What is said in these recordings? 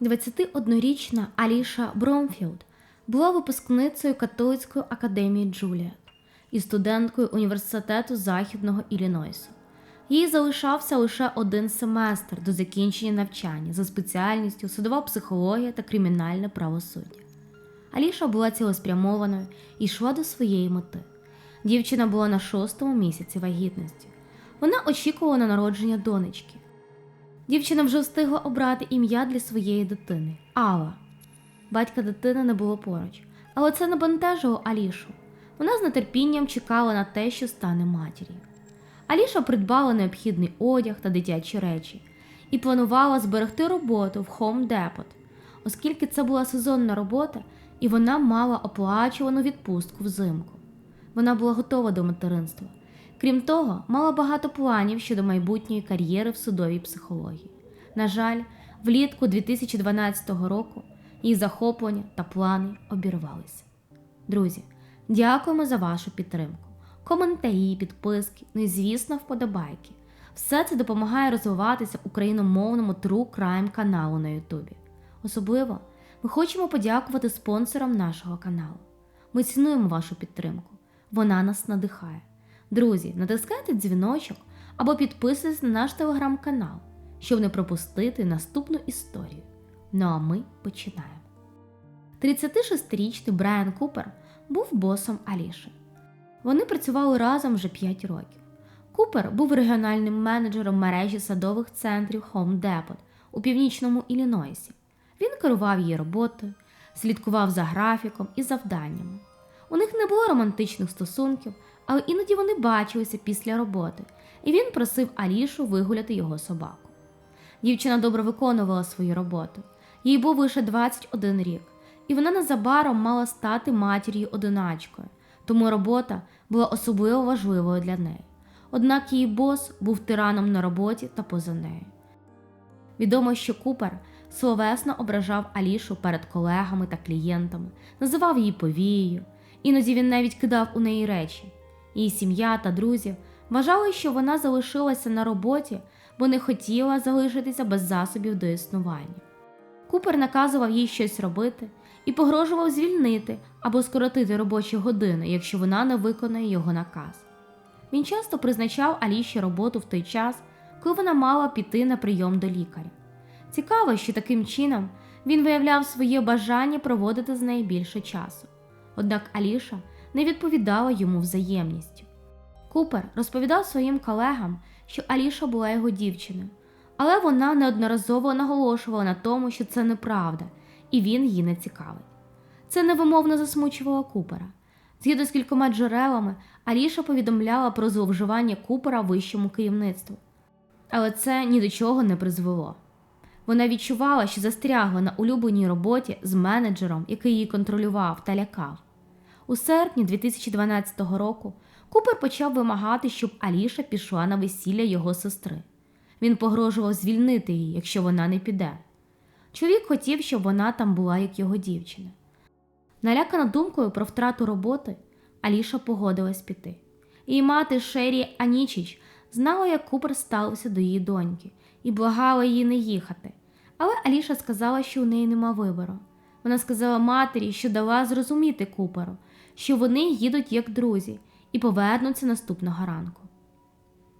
21-річна Аліша Бромфілд була випускницею католицької академії Джуліет і студенткою університету Західного Іллінойсу. Їй залишався лише один семестр до закінчення навчання за спеціальністю судова психологія та кримінальне правосуддя. Аліша була цілеспрямованою і йшла до своєї мети. Дівчина була на шостому місяці вагітності. Вона очікувала на народження донечки. Дівчина вже встигла обрати ім'я для своєї дитини Алла. Батька дитини не було поруч, але це не бентежило Алішу. Вона з нетерпінням чекала на те, що стане матір'ю. Аліша придбала необхідний одяг та дитячі речі і планувала зберегти роботу в Home Depot, оскільки це була сезонна робота, і вона мала оплачувану відпустку взимку. Вона була готова до материнства. Крім того, мала багато планів щодо майбутньої кар'єри в судовій психології. На жаль, влітку 2012 року її захоплення та плани обірвалися. Друзі, дякуємо за вашу підтримку. Коментарі, підписки, ну і звісно, вподобайки. Все це допомагає розвиватися україномовному True Crime каналу на Ютубі. Особливо ми хочемо подякувати спонсорам нашого каналу. Ми цінуємо вашу підтримку. Вона нас надихає. Друзі, натискайте дзвіночок або підписуйтесь на наш телеграм-канал, щоб не пропустити наступну історію. Ну а ми починаємо. 36-річний Брайан Купер був босом Аліші. Вони працювали разом вже 5 років. Купер був регіональним менеджером мережі садових центрів Home Depot у північному Іллінойсі. Він керував її роботою, слідкував за графіком і завданнями. У них не було романтичних стосунків, але іноді вони бачилися після роботи, і він просив Алішу вигуляти його собаку. Дівчина добре виконувала свою роботу. Їй був лише 21 рік, і вона незабаром мала стати матір'ю одиначкою, тому робота була особливо важливою для неї. Однак її бос був тираном на роботі та поза нею. Відомо, що Купер словесно ображав Алішу перед колегами та клієнтами, називав її повією, іноді він навіть кидав у неї речі. Її сім'я та друзі вважали, що вона залишилася на роботі, бо не хотіла залишитися без засобів до існування. Купер наказував їй щось робити і погрожував звільнити або скоротити робочі години, якщо вона не виконає його наказ. Він часто призначав Аліші роботу в той час, коли вона мала піти на прийом до лікаря. Цікаво, що таким чином він виявляв своє бажання проводити з нею більше часу. Однак Аліша не відповідала йому взаємністю. Купер розповідав своїм колегам, що Аліша була його дівчиною, але вона неодноразово наголошувала на тому, що це неправда, і він її не цікавить. Це невимовно засмучувало Купера. Згідно з кількома джерелами, Аліша повідомляла про зловживання Купера вищому керівництву. Але це ні до чого не призвело. Вона відчувала, що застрягла на улюбленій роботі з менеджером, який її контролював та лякав. У серпні 2012 року Купер почав вимагати, щоб Аліша пішла на весілля його сестри. Він погрожував звільнити її, якщо вона не піде. Чоловік хотів, щоб вона там була як його дівчина. Налякана думкою про втрату роботи, Аліша погодилась піти. Її мати Шері Анічіч знала, як Купер ставився до її доньки, і благала її не їхати. Але Аліша сказала, що у неї нема вибору. Вона сказала матері, що дала зрозуміти Куперу, що вони їдуть як друзі і повернуться наступного ранку.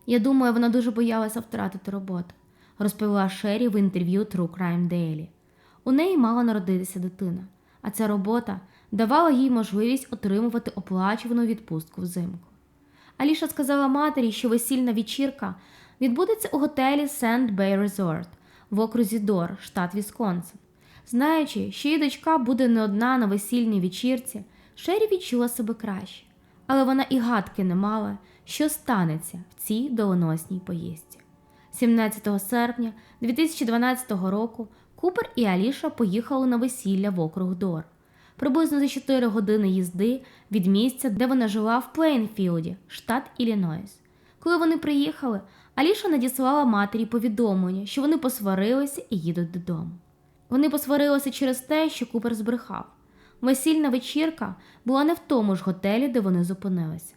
Я думаю, вона дуже боялася втратити роботу, розповіла Шері в інтерв'ю True Crime Daily. У неї мала народитися дитина, а ця робота давала їй можливість отримувати оплачувану відпустку взимку. Аліша сказала матері, що весільна вечірка відбудеться у готелі Sand Bay Resort в окрузі Дор, штат Вісконсин. Знаючи, що її дочка буде не одна на весільній вечірці, Шері відчула себе краще, але вона і гадки не мала, що станеться в цій доленосній поїздці. 17 серпня 2012 року Купер і Аліша поїхали на весілля в округ Дор. Приблизно за 4 години їзди від місця, де вона жила в Плейнфілді, штат Іллінойс. Коли вони приїхали, Аліша надіслала матері повідомлення, що вони посварилися і їдуть додому. Вони посварилися через те, що Купер збрехав. Весільна вечірка була не в тому ж готелі, де вони зупинилися.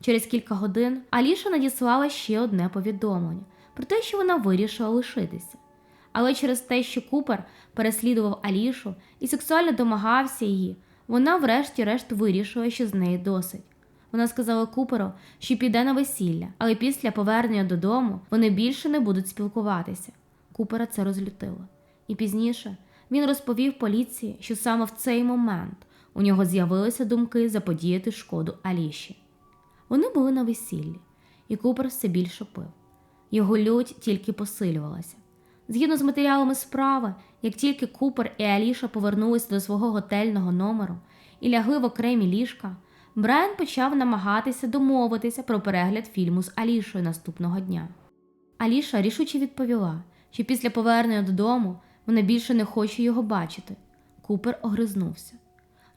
Через кілька годин Аліша надіслала ще одне повідомлення про те, що вона вирішила лишитися. Але через те, що Купер переслідував Алішу і сексуально домагався її, вона врешті-решт вирішила, що з неї досить. Вона сказала Куперу, що піде на весілля, але після повернення додому вони більше не будуть спілкуватися. Купера це розлютило. І пізніше він розповів поліції, що саме в цей момент у нього з'явилися думки заподіяти шкоду Аліші. Вони були на весіллі, і Купер все більше пив. Його лють тільки посилювалася. Згідно з матеріалами справи, як тільки Купер і Аліша повернулися до свого готельного номеру і лягли в окремі ліжка, Брайан почав намагатися домовитися про перегляд фільму з Алішою наступного дня. Аліша рішуче відповіла, що після повернення додому вона більше не хоче його бачити. Купер огризнувся.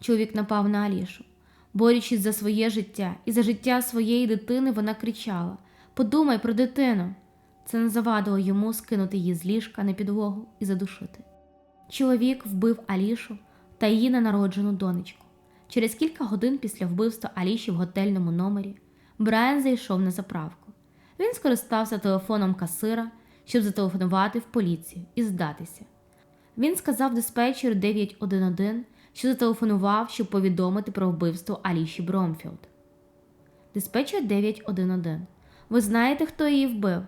Чоловік напав на Алішу. Борючись за своє життя і за життя своєї дитини, вона кричала: Подумай про дитину. Це не завадило йому скинути її з ліжка на підлогу і задушити. Чоловік вбив Алішу та її ненароджену донечку. Через кілька годин після вбивства Аліші в готельному номері Брайан зайшов на заправку. Він скористався телефоном касира, щоб зателефонувати в поліцію і здатися. Він сказав диспетчеру 911, що зателефонував, щоб повідомити про вбивство Аліші Бромфілд. Диспетчер 911. Ви знаєте, хто її вбив?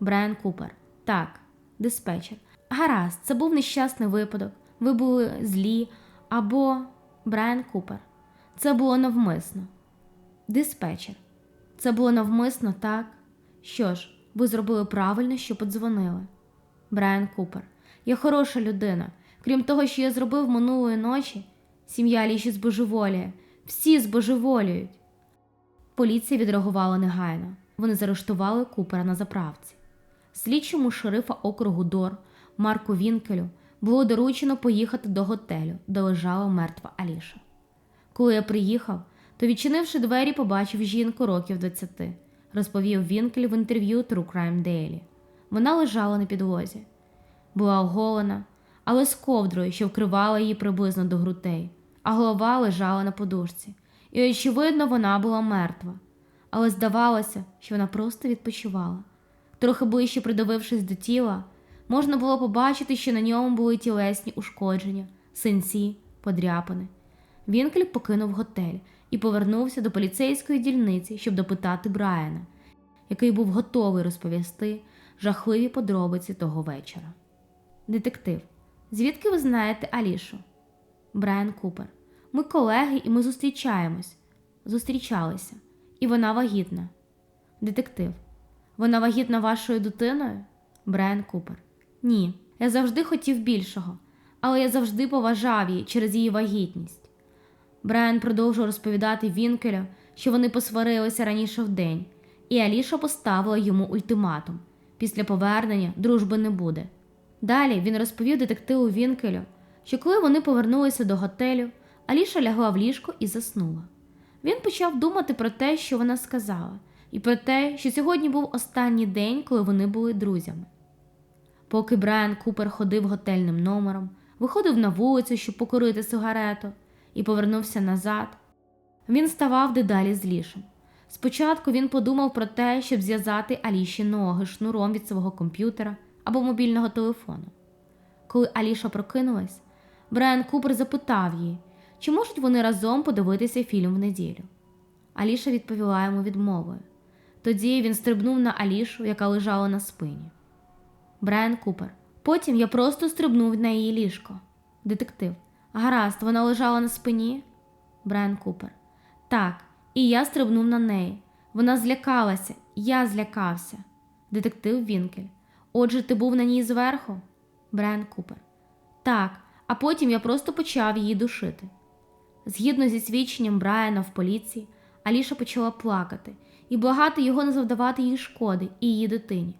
Брайан Купер. Так, диспетчер. Гаразд, це був нещасний випадок. Ви були злі або Брайан Купер. Це було навмисно. Диспетчер. Це було навмисно, так? Що ж, ви зробили правильно, що подзвонили. Брайан Купер. Я хороша людина. Крім того, що я зробив минулої ночі, сім'я ліші збожеволіє. Всі збожеволюють. Поліція відреагувала негайно. Вони заарештували Купера на заправці. Слідчому шерифа округу Дор Марку Вінкелю було доручено поїхати до готелю, де лежала мертва Аліша. Коли я приїхав, то, відчинивши двері, побачив жінку років 20, розповів Вінкель в інтерв'ю True Crime Daily. Вона лежала на підлозі, була оголена, але з ковдрою, що вкривала її приблизно до грудей, а голова лежала на подушці. І, очевидно, вона була мертва, але здавалося, що вона просто відпочивала. Трохи ближче придивившись до тіла, можна було побачити, що на ньому були тілесні ушкодження, синці, подряпини. Вінкель покинув готель і повернувся до поліцейської дільниці, щоб допитати Брайана, який був готовий розповісти жахливі подробиці того вечора. Детектив, звідки ви знаєте Алішу? Брайан Купер. Ми колеги і ми зустрічаємось. Зустрічалися. І вона вагітна. Детектив. Вона вагітна вашою дитиною? Брайан Купер. Ні. Я завжди хотів більшого, але я завжди поважав її через її вагітність. Брайан продовжував розповідати Вінкелю, що вони посварилися раніше в день, і Аліша поставила йому ультиматум після повернення дружби не буде. Далі він розповів детективу Вінкелю, що коли вони повернулися до готелю, Аліша лягла в ліжко і заснула. Він почав думати про те, що вона сказала, і про те, що сьогодні був останній день, коли вони були друзями. Поки Брайан Купер ходив готельним номером, виходив на вулицю, щоб покурити сигарету, і повернувся назад, він ставав дедалі злішим. Спочатку він подумав про те, щоб зв'язати Аліші ноги шнуром від свого комп'ютера або мобільного телефону. Коли Аліша прокинулась, Брайан Купер запитав її, чи можуть вони разом подивитися фільм в неділю. Аліша відповіла йому відмовою. Тоді він стрибнув на Алішу, яка лежала на спині. Брайан Купер. Потім я просто стрибнув на її ліжко. Детектив. Гаразд, вона лежала на спині. Брайан Купер. Так, і я стрибнув на неї. Вона злякалася, я злякався. Детектив Вінкель. Отже, ти був на ній зверху? Брайан Купер. Так, а потім я просто почав її душити. Згідно зі свідченням Брайана в поліції, Аліша почала плакати і благати його не завдавати їй шкоди і її дитині.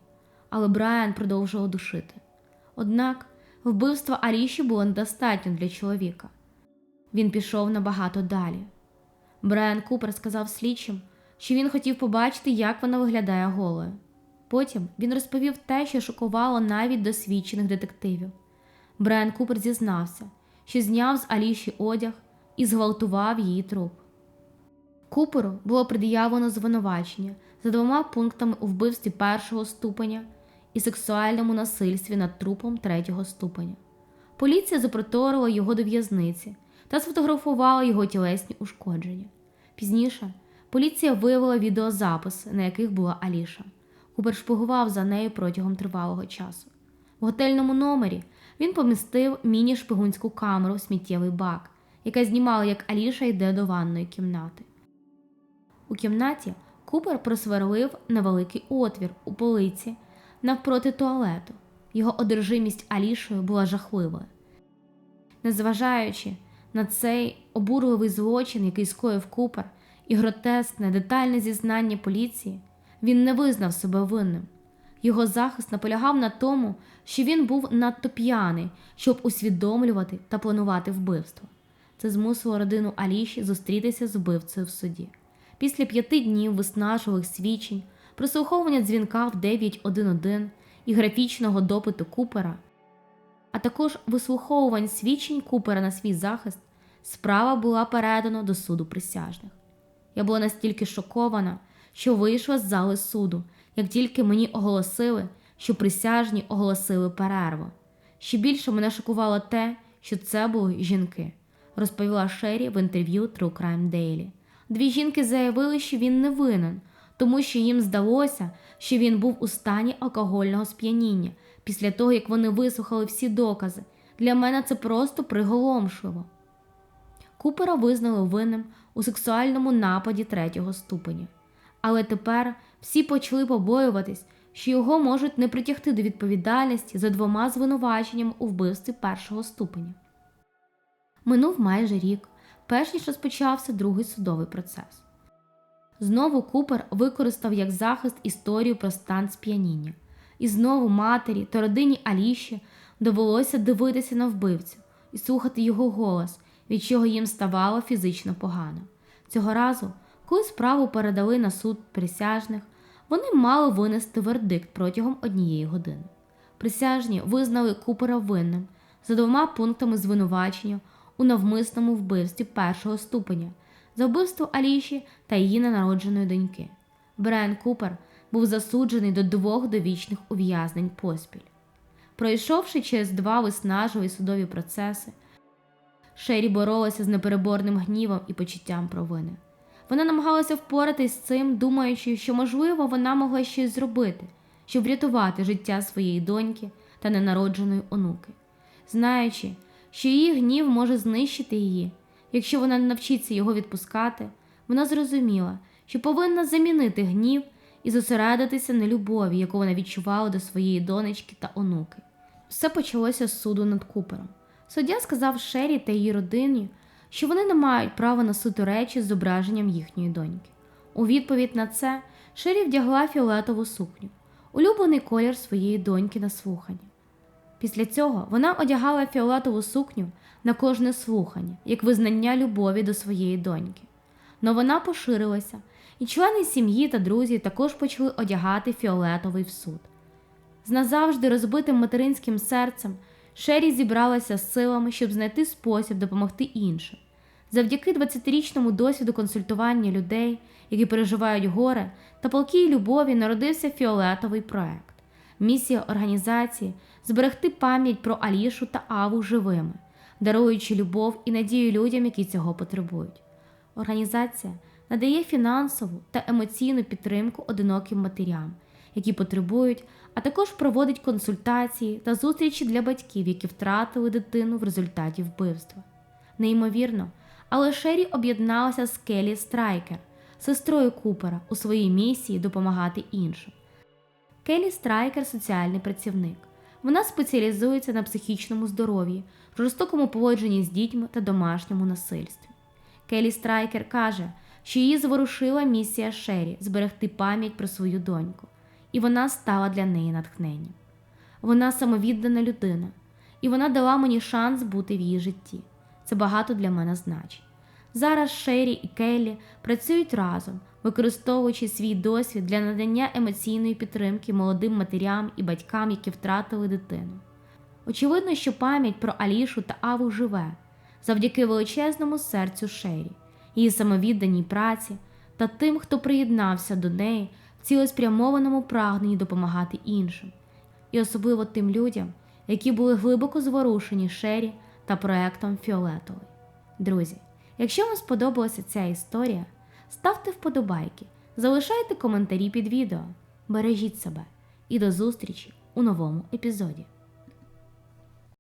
Але Брайан продовжував душити. Однак вбивство Аліші було недостатньо для чоловіка. Він пішов набагато далі. Брайан Купер сказав слідчим, що він хотів побачити, як вона виглядає голою. Потім він розповів те, що шокувало навіть досвідчених детективів. Брайан Купер зізнався, що зняв з Аліші одяг і зґвалтував її труп. Куперу було пред'явлено звинувачення за двома пунктами у вбивстві першого ступеня і сексуальному насильстві над трупом третього ступеня. Поліція запроторила його до в'язниці та сфотографувала його тілесні ушкодження. Пізніше поліція виявила відеозаписи, на яких була Аліша. Купер шпигував за нею протягом тривалого часу. В готельному номері він помістив міні-шпигунську камеру в сміттєвий бак, яка знімала, як Аліша йде до ванної кімнати. У кімнаті Купер просверлив невеликий отвір у полиці навпроти туалету. Його одержимість Алішою була жахливою. Незважаючи на цей обурливий злочин, який скоїв Купер, і гротескне детальне зізнання поліції, він не визнав себе винним. Його захист наполягав на тому, що він був надто п'яний, щоб усвідомлювати та планувати вбивство. Це змусило родину Аліші зустрітися з вбивцею в суді. Після п'яти днів виснажливих свідчень, прослуховування дзвінка в 911 і графічного допиту Купера, а також вислуховувань свідчень Купера на свій захист, справа була передана до суду присяжних. Я була настільки шокована, що вийшла з зали суду, як тільки мені оголосили, що присяжні оголосили перерву. Ще більше мене шокувало те, що це були жінки, розповіла Шері в інтерв'ю True Crime Daily. Дві жінки заявили, що він не винен, тому що їм здалося, що він був у стані алкогольного сп'яніння після того, як вони вислухали всі докази. Для мене це просто приголомшливо. Купера визнали винним у сексуальному нападі третього ступеня. Але тепер всі почали побоюватись, що його можуть не притягти до відповідальності за двома звинуваченнями у вбивстві першого ступеня. Минув майже рік, перш ніж розпочався другий судовий процес. Знову Купер використав як захист історію про стан сп'яніння, і знову матері та родині Аліші довелося дивитися на вбивцю і слухати його голос, від чого їм ставало фізично погано. Цього разу, коли справу передали на суд присяжних, вони мали винести вердикт протягом однієї години. Присяжні визнали Купера винним за двома пунктами звинувачення у навмисному вбивстві першого ступеня за вбивство Аліші та її ненародженої доньки. Брайан Купер був засуджений до двох довічних ув'язнень поспіль. Пройшовши через два виснажливі судові процеси, Шері боролася з непереборним гнівом і почуттям провини. Вона намагалася впоратись з цим, думаючи, що, можливо, вона могла щось зробити, щоб врятувати життя своєї доньки та ненародженої онуки, знаючи, що її гнів може знищити її, якщо вона не навчиться його відпускати, вона зрозуміла, що повинна замінити гнів і зосередитися на любові, яку вона відчувала до своєї донечки та онуки. Все почалося з суду над Купером. Суддя сказав Шері та її родині, що вони не мають права носити речі з зображенням їхньої доньки. У відповідь на це Шері вдягла фіолетову сукню, улюблений колір своєї доньки на слухання. Після цього вона одягала фіолетову сукню на кожне слухання, як визнання любові до своєї доньки. Но вона поширилася, і члени сім'ї та друзі також почали одягати фіолетовий в суд. З назавжди розбитим материнським серцем Шері зібралася з силами, щоб знайти спосіб допомогти іншим. Завдяки 20-річному досвіду консультування людей, які переживають горе, та палкій любові народився фіолетовий проект. Місія організації зберегти пам'ять про Алішу та Аву живими, даруючи любов і надію людям, які цього потребують. Організація надає фінансову та емоційну підтримку одиноким матерям, які потребують, а також проводить консультації та зустрічі для батьків, які втратили дитину в результаті вбивства. Неймовірно, але Шері об'єдналася з Келі Страйкер, сестрою Купера, у своїй місії допомагати іншим. Келі Страйкер соціальний працівник. Вона спеціалізується на психічному здоров'ї, жорстокому поводженні з дітьми та домашньому насильстві. Келі Страйкер каже, що її зворушила місія Шері зберегти пам'ять про свою доньку, і вона стала для неї натхненням. Вона самовіддана людина, і вона дала мені шанс бути в її житті. Це багато для мене значить. Зараз Шері і Келлі працюють разом, використовуючи свій досвід для надання емоційної підтримки молодим матерям і батькам, які втратили дитину. Очевидно, що пам'ять про Алішу та Аву живе завдяки величезному серцю Шері, її самовідданій праці та тим, хто приєднався до неї в цілеспрямованому прагненні допомагати іншим. і особливо тим людям, які були глибоко зворушені Шері та проектом Фіолетовий. Друзі, якщо вам сподобалася ця історія, ставте вподобайки, залишайте коментарі під відео, бережіть себе і до зустрічі у новому епізоді.